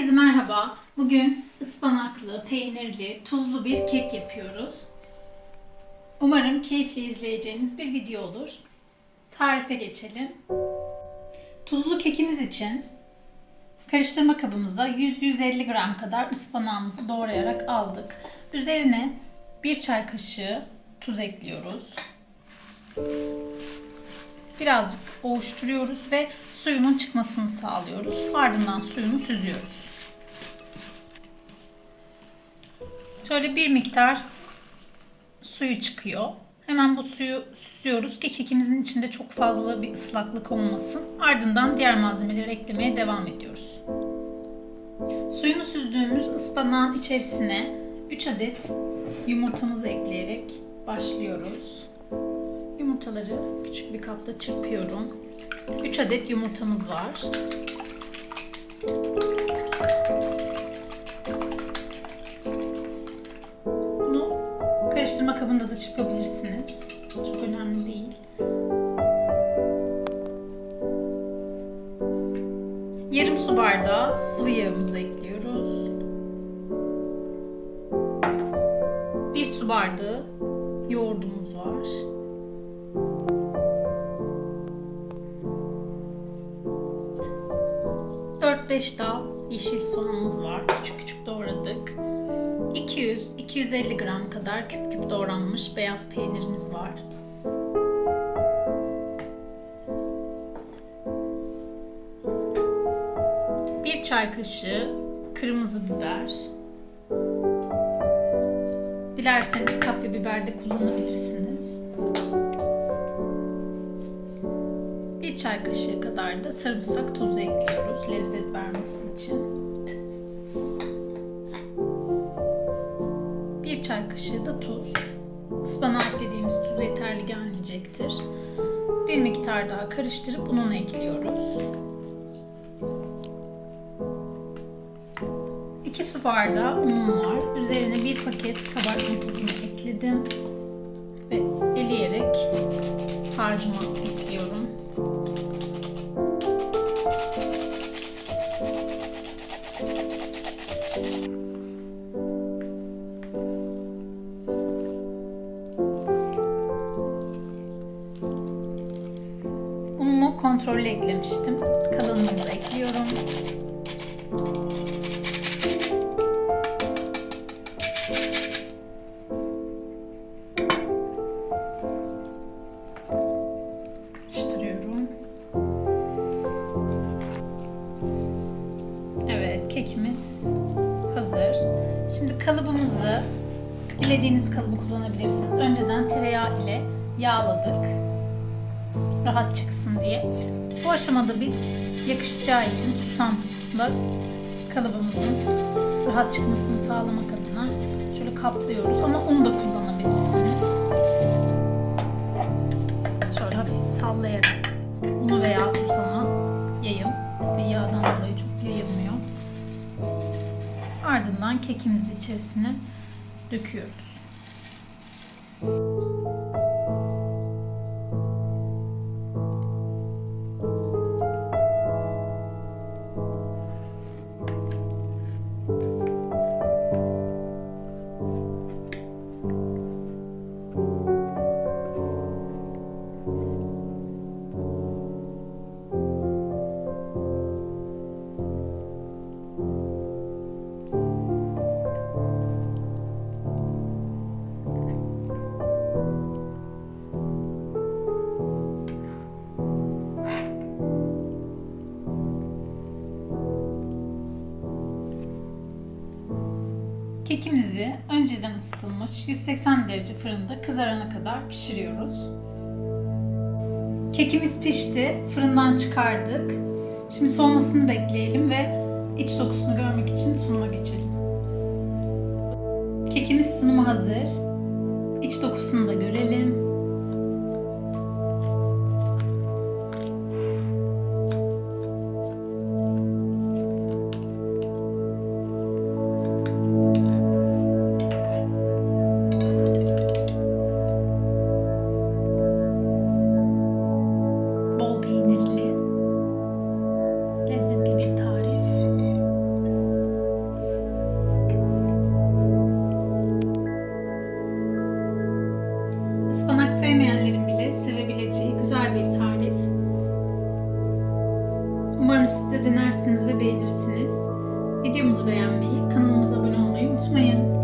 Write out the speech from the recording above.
Merhaba, bugün ıspanaklı, peynirli, tuzlu bir kek yapıyoruz. Umarım keyifli izleyeceğiniz bir video olur. Tarife geçelim. Tuzlu kekimiz için karıştırma kabımıza 100-150 gram kadar ıspanağımızı doğrayarak aldık. Üzerine 1 çay kaşığı tuz ekliyoruz. Birazcık ovuşturuyoruz ve suyunun çıkmasını sağlıyoruz. Ardından suyunu süzüyoruz. Şöyle bir miktar suyu çıkıyor. Hemen bu suyu süzüyoruz ki kekimizin içinde çok fazla bir ıslaklık olmasın. Ardından diğer malzemeleri eklemeye devam ediyoruz. Suyunu süzdüğümüz ıspanağın içerisine 3 adet yumurtamızı ekleyerek başlıyoruz. Yumurtaları küçük bir kapta çırpıyorum. 3 adet yumurtamız var. Bunu karıştırma kabında da çırpabilirsiniz. Çok önemli değil. Yarım su bardağı sıvı yağımızı ekliyoruz. Bir su bardağı yoğurdumuz var. 4-5 dal yeşil soğanımız var. Küçük küçük doğradık. 200-250 gram kadar küp küp doğranmış beyaz peynirimiz var. Bir çay kaşığı kırmızı biber. Dilerseniz kapya biber de kullanabilirsiniz. Çay kaşığı kadar da sarımsak tozu ekliyoruz lezzet vermesi için. Bir çay kaşığı da tuz. Ispanağa eklediğimiz tuz yeterli gelmeyecektir. Bir miktar daha karıştırıp ununu ekliyoruz. 2 su bardağı unum var. Üzerine bir paket kabartma tozunu ekledim. Ve eleyerek harcıma ekliyorum. Kontrollü eklemiştim. Kalanını da ekliyorum. Karıştırıyorum. Evet, kekimiz hazır. Şimdi kalıbımızı dilediğiniz kalıbı kullanabilirsiniz. Önceden tereyağı ile yağladık. Rahat çıksın diye. Bu aşamada biz yakışacağı için susamla kalıbımızın rahat çıkmasını sağlamak adına şöyle kaplıyoruz ama un da kullanabilirsiniz. Şöyle hafif sallayarak unu veya susama yayın ve yağdan dolayı çok yayılmıyor. Ardından kekimizi içerisine döküyoruz. Kekimizi önceden ısıtılmış 180 derece fırında kızarana kadar pişiriyoruz. Kekimiz pişti. Fırından çıkardık. Şimdi soğumasını bekleyelim ve iç dokusunu görmek için sunuma geçelim. Kekimiz sunuma hazır. İç dokusunu da görelim. Besleyici, güzel bir tarif. Umarım siz de denersiniz ve beğenirsiniz. Videomuzu beğenmeyi, kanalımıza abone olmayı unutmayın.